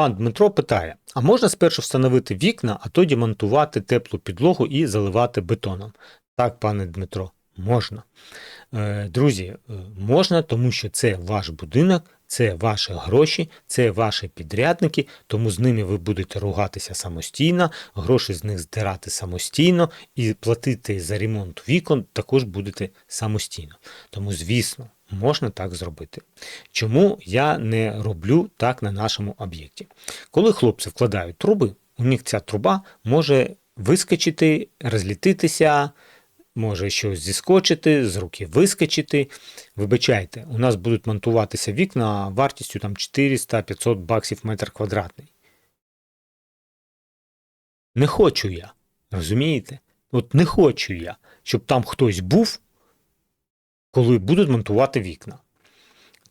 Пан Дмитро питає: а можна спершу встановити вікна, а тоді монтувати теплу підлогу і заливати бетоном? Так, пане Дмитро, можна. Е, Друзі, е, можна, тому що це ваш будинок, це ваші гроші, це ваші підрядники, тому з ними ви будете ругатися самостійно, гроші з них здирати самостійно і платити за ремонт вікон також будете самостійно. Тому, звісно, можна так зробити. Чому я не роблю так на нашому об'єкті? Коли хлопці вкладають труби, у них ця труба може вискочити, розлітитися, може щось зіскочити, з руки вискочити. Вибачайте, у нас будуть монтуватися вікна вартістю там 400-500 баксів метр квадратний. Не хочу я, розумієте? От не хочу я, щоб там хтось був, коли будуть монтувати вікна.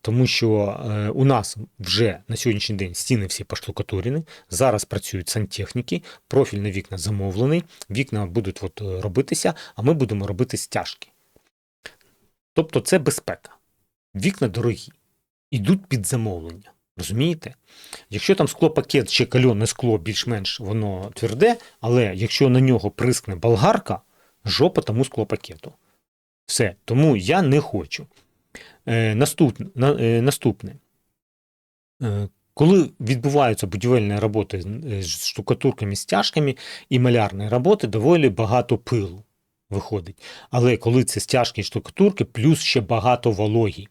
Тому що е, у нас вже на сьогоднішній день стіни всі поштукатурені, зараз працюють сантехніки, профіль на вікна замовлений, вікна будуть от, е, робитися, а ми будемо робити стяжки. Тобто це безпека. Вікна дорогі, ідуть під замовлення. Розумієте? Якщо там склопакет ще кальонне скло, більш-менш воно тверде, але якщо на нього прискне болгарка, жопа тому склопакету. Все. Тому я не хочу. Е, наступне, на, е, наступне. Е, коли відбуваються будівельні роботи з- з штукатурками, стяжками і малярні роботи, доволі багато пилу виходить. Але коли це стяжки і штукатурки, плюс ще багато вологі.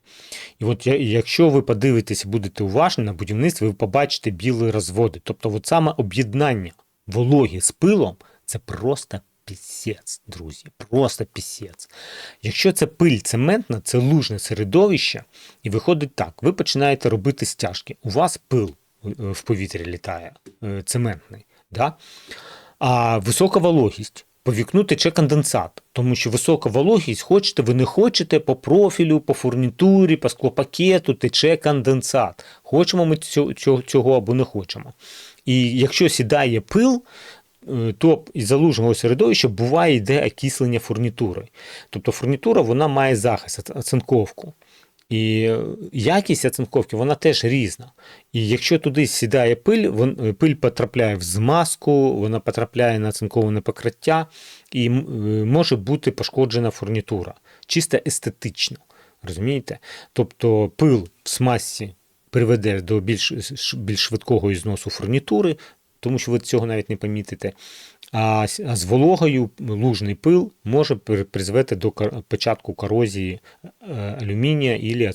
І от якщо ви подивитесь і будете уважні на будівництві, ви побачите білі розводи. Тобто, от саме об'єднання вологі з пилом це просто пісець, друзі. Просто пісець. Якщо це пиль цементна, це лужне середовище, і виходить так: ви починаєте робити стяжки. У вас пил е, в повітрі літає е, цементний. Да? А висока вологість. По вікну тече конденсат, тому що висока вологість, хочете, ви не хочете, по профілю, по фурнітурі, по склопакету тече конденсат. Хочемо ми цього, цього, цього або не хочемо. І якщо сідає пил, е, то із залужного середовища буває йде окислення фурнітури. Тобто фурнітура вона має захист, оц- оцинковку. І е, якість оцинковки вона теж різна. І якщо туди сідає пиль, вон- е, пиль потрапляє в змазку, вона потрапляє на оцинковане покриття і може бути пошкоджена фурнітура. Чисто естетично. Розумієте? Тобто пил в смазці приведе до більш, більш швидкого ізносу фурнітури, тому що ви цього навіть не помітите. А, з вологою лужний пил може призвести до початку корозії е, алюмінія і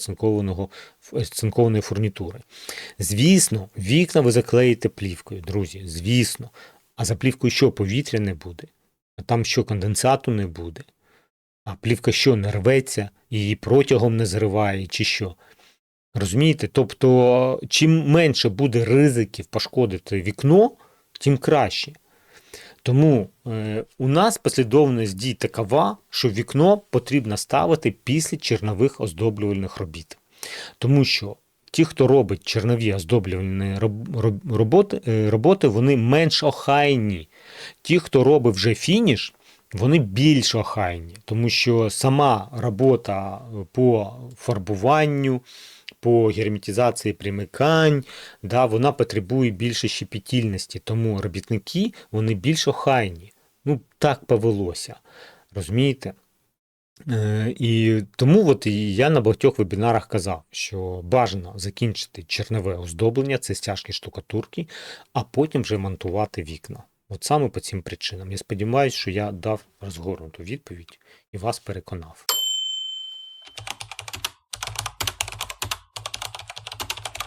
оцинкованої фурнітури. Звісно, вікна ви заклеїте плівкою, друзі, звісно. А за плівкою що повітря не буде, а там що конденсату не буде. А плівка що не рветься, її протягом не зриває, чи що. Розумієте? Тобто, чим менше буде ризиків пошкодити вікно, тим краще. Тому е, у нас послідовність дій такова, що вікно потрібно ставити після чернових оздоблювальних робіт. Тому що ті, хто робить чернові оздоблювальні е, роботи, вони менш охайні. Ті, хто робить вже фініш, вони більш охайні, тому що сама робота по фарбуванню, по герметизації примикань, да, вона потребує більше щепетільності, тому робітники вони більш охайні. Ну, так повелося. Розумієте? Е, І тому от я на багатьох вебінарах казав, що бажано закінчити чернове оздоблення, це стяжки штукатурки, а потім вже монтувати вікна. От саме по цим причинам. Я сподіваюся, що я дав розгорнуту відповідь і вас переконав.